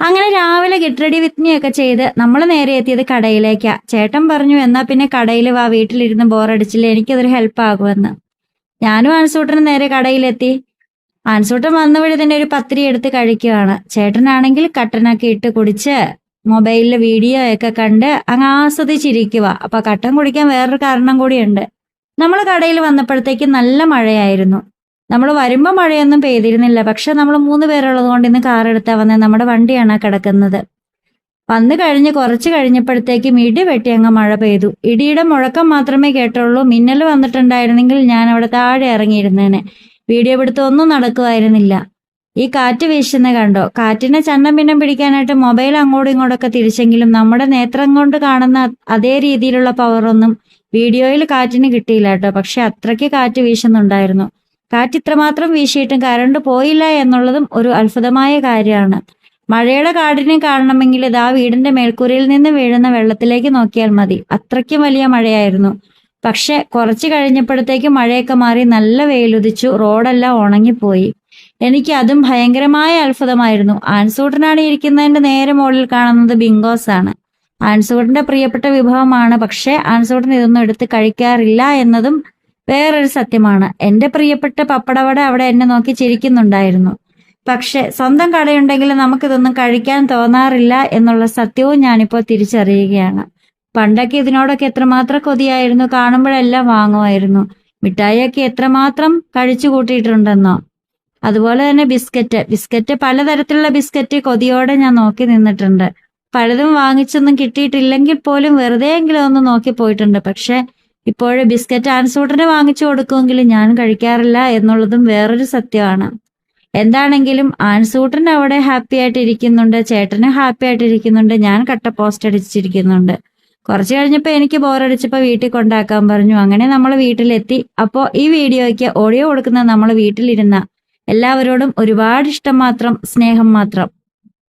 അങ്ങനെ രാവിലെ get ready ഒക്കെ ചെയ്ത് നമ്മൾ നേരെ എത്തിയത് കടയിലേക്കാ. ചേട്ടൻ പറഞ്ഞു എന്നാ പിന്നെ കടയിൽ വാ വീട്ടിലിരുന്ന് ബോറടിച്ചില്ല എനിക്കതൊരു ഹെൽപ്പ് ആകുമെന്ന്. ഞാനും ആൻസൂട്ടനും നേരെ കടയിലെത്തി. ആൻസൂട്ടൻ വന്ന വഴി തന്നെ ഒരു പത്തിരി എടുത്ത് കഴിക്കുകയാണ്. ചേട്ടനാണെങ്കിൽ കട്ടനൊക്കെ ഇട്ട് കുടിച്ച് മൊബൈലിൽ വീഡിയോ ഒക്കെ കണ്ട് അങ്ങ് ആസ്വദിച്ചിരിക്കുക അപ്പൊ കട്ടൻ കുടിക്കാൻ വേറൊരു കാരണം കൂടിയുണ്ട്. നമ്മൾ കടയിൽ വന്നപ്പോഴത്തേക്ക് നല്ല മഴയായിരുന്നു. നമ്മൾ വരുമ്പോൾ മഴയൊന്നും പെയ്തിരുന്നില്ല. പക്ഷെ നമ്മൾ മൂന്ന് പേരുള്ളത് കൊണ്ട് ഇന്ന് കാർ വന്നേ. നമ്മുടെ വണ്ടിയാണ് കിടക്കുന്നത്. വന്നു കഴിഞ്ഞ് കുറച്ച് കഴിഞ്ഞപ്പോഴത്തേക്കും ഇടി വെട്ടി അങ്ങ് മഴ പെയ്തു. ഇടിയുടെ മുഴക്കം മാത്രമേ കേട്ടുള്ളൂ. മിന്നൽ വന്നിട്ടുണ്ടായിരുന്നെങ്കിൽ ഞാൻ അവിടെ താഴെ ഇറങ്ങിയിരുന്നേനെ. വീഡിയോ എടുത്ത് ഒന്നും നടക്കുമായിരുന്നില്ല. ഈ കാറ്റ് വീശുന്ന കണ്ടോ? കാറ്റിനെ ചന്നം പിന്നം പിടിക്കാനായിട്ട് മൊബൈൽ അങ്ങോട്ടും ഇങ്ങോട്ടൊക്കെ തിരിച്ചെങ്കിലും നമ്മുടെ നേത്രം കൊണ്ട് കാണുന്ന അതേ രീതിയിലുള്ള പവറൊന്നും വീഡിയോയിൽ കാറ്റിന് കിട്ടിയില്ല കേട്ടോ. പക്ഷെ അത്രയ്ക്ക് കാറ്റ് വീശുന്നുണ്ടായിരുന്നു. കാറ്റ് ഇത്രമാത്രം വീശിയിട്ടും കരണ്ട് പോയില്ല എന്നുള്ളതും ഒരു അത്ഭുതമായ കാര്യമാണ്. മഴയുടെ കാടിനെ കാണണമെങ്കിൽ ഇതാ വീടിന്റെ മേൽക്കൂരയിൽ നിന്ന് വീഴുന്ന വെള്ളത്തിലേക്ക് നോക്കിയാൽ മതി. അത്രയ്ക്കും വലിയ മഴയായിരുന്നു. പക്ഷെ കുറച്ചു കഴിഞ്ഞപ്പോഴത്തേക്ക് മഴയൊക്കെ മാറി നല്ല വെയിലുദിച്ചു റോഡെല്ലാം ഉണങ്ങിപ്പോയി. എനിക്ക് അതും ഭയങ്കരമായ അത്ഭുതമായിരുന്നു. ആൻസൂട്ടനാണ് ഇരിക്കുന്നതിന്റെ നേരെ മുകളിൽ കാണുന്നത് ബിങ്കോസ് ആണ് ആൻസൂട്ടിന്റെ പ്രിയപ്പെട്ട വിഭവമാണ് പക്ഷെ ആൻസൂട്ടൻ ഇതൊന്നും എടുത്ത് കഴിക്കാറില്ല എന്നതും വേറൊരു സത്യമാണ്. എന്റെ പ്രിയപ്പെട്ട പപ്പടവട അവിടെ എന്നെ നോക്കി ചിരിക്കുന്നുണ്ടായിരുന്നു. പക്ഷെ സ്വന്തം കടയുണ്ടെങ്കിൽ നമുക്കിതൊന്നും കഴിക്കാൻ തോന്നാറില്ല എന്നുള്ള സത്യവും ഞാനിപ്പോൾ തിരിച്ചറിയുകയാണ്. പണ്ടൊക്കെ ഇതിനോടൊക്കെ എത്രമാത്രം കൊതിയായിരുന്നു കാണുമ്പോഴെല്ലാം വാങ്ങുമായിരുന്നു. മിഠായിയൊക്കെ എത്രമാത്രം കഴിച്ചു കൂട്ടിയിട്ടുണ്ടെന്നോ? അതുപോലെ തന്നെ ബിസ്ക്കറ്റ്. ബിസ്ക്കറ്റ് പലതരത്തിലുള്ള ബിസ്ക്കറ്റ് കൊതിയോടെ ഞാൻ നോക്കി നിന്നിട്ടുണ്ട്. പലതും വാങ്ങിച്ചൊന്നും കിട്ടിയിട്ടില്ലെങ്കിൽ പോലും വെറുതെ എങ്കിലും ഒന്ന് നോക്കി പോയിട്ടുണ്ട്. പക്ഷെ ഇപ്പോഴും ബിസ്ക്കറ്റ് ആൻസൂട്ടനെ വാങ്ങിച്ചു കൊടുക്കുമെങ്കിലും ഞാൻ കഴിക്കാറില്ല എന്നുള്ളതും വേറൊരു സത്യമാണ്. എന്താണെങ്കിലും ആൻസൂട്ടൻ അവിടെ ഹാപ്പി ആയിട്ട് ഇരിക്കുന്നുണ്ട് ചേട്ടന് ഹാപ്പി ആയിട്ട് ഇരിക്കുന്നുണ്ട് ഞാൻ കട്ട പോസ്റ്റ് അടിച്ചിരിക്കുന്നുണ്ട്. കുറച്ച് കഴിഞ്ഞപ്പോൾ എനിക്ക് ബോറടിച്ചപ്പോൾ വീട്ടിൽ കൊണ്ടാക്കാൻ പറഞ്ഞു. അങ്ങനെ നമ്മൾ വീട്ടിലെത്തി. അപ്പോൾ ഈ വീഡിയോയ്ക്ക് ഓഡിയോ കൊടുക്കുന്ന നമ്മൾ വീട്ടിലിരുന്ന എല്ലാവരോടും ഒരുപാട് ഇഷ്ടം മാത്രം സ്നേഹം മാത്രം.